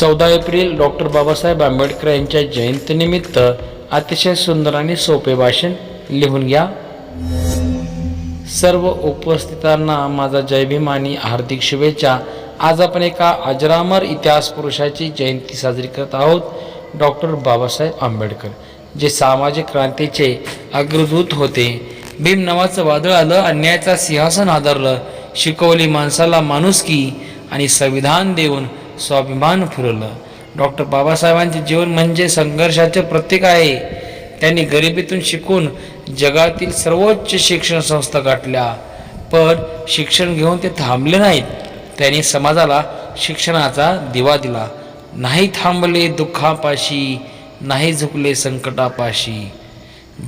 चौदा April doctor Babasaheb Ambedkar यांच्या जयंतीनिमित्त अतिशय सुंदर आणि सोपे भाषण लिहून घ्या. सर्व उपस्थितांना माझा जय भीम आणि हार्दिक शुभेच्छा. आज आपण एका अजरामर इतिहास पुरुषाची जयंती साजरी करत आहोत डॉक्टर बाबासाहेब आंबेडकर जे सामाजिक क्रांतीचे अग्रदूत होते. भीम नावाचं वादळ आलं अन्यायाचा सिंहासन आदरलं शिकवली माणसाला माणुसकी आणि संविधान देऊन स्वाभिमान फिरवलं डॉक्टर बाबासाहेबांचे जीवन म्हणजे संघर्षाचे प्रतीक आहे. त्यांनी गरिबीतून शिकून जगातील सर्वोच्च शिक्षण संस्था गाठल्या. पण शिक्षण घेऊन ते थांबले नाहीत. त्यांनी समाजाला शिक्षणाचा दिवा दिला. नाही थांबले दुःखापाशी नाही झुकले संकटापाशी.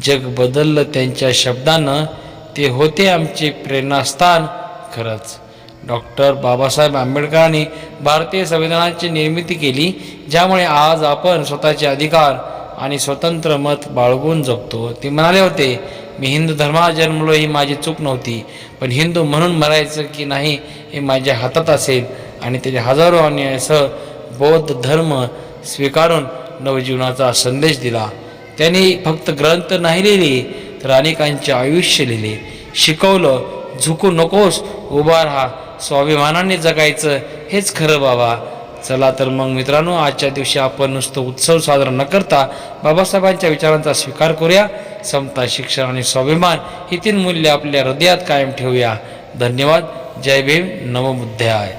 जग बदललं त्यांच्या शब्दानं ते होते आमचे प्रेरणास्थान खरंच. डॉक्टर बाबासाहेब आंबेडकरांनी भारतीय संविधानाची निर्मिती केली ज्यामुळे आज आपण स्वतःचे अधिकार आणि स्वतंत्र मत बाळगून जगतो. ते म्हणाले होते मी हिंदू धर्माला जन्मलो ही माझी चूक नव्हती पण हिंदू म्हणून मरायचं की नाही हे माझ्या हातात असेल आणि त्याचे हजारो अन्यायासह बौद्ध धर्म स्वीकारून नवजीवनाचा संदेश दिला. त्यांनी फक्त ग्रंथ नाही लिहिले तर अनेकांचे आयुष्य लिहिले. शिकवलं झुकू नकोस उभा राहा स्वाभिमानाने जगायचं हेच खरं बाबा. चला तर मग मित्रांनो आजच्या दिवशी आपण नुसतं उत्सव साजरा न करता बाबासाहेबांच्या विचारांचा स्वीकार करूया. समता शिक्षण आणि स्वाभिमान ही तीन मूल्य आपल्या हृदयात कायम ठेवूया. धन्यवाद. जय भीम. नवमुद्ध्याय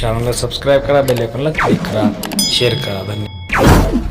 चॅनलला सबस्क्राईब करा बेल आयकॉनला क्लिक करा शेअर करा. धन्यवाद.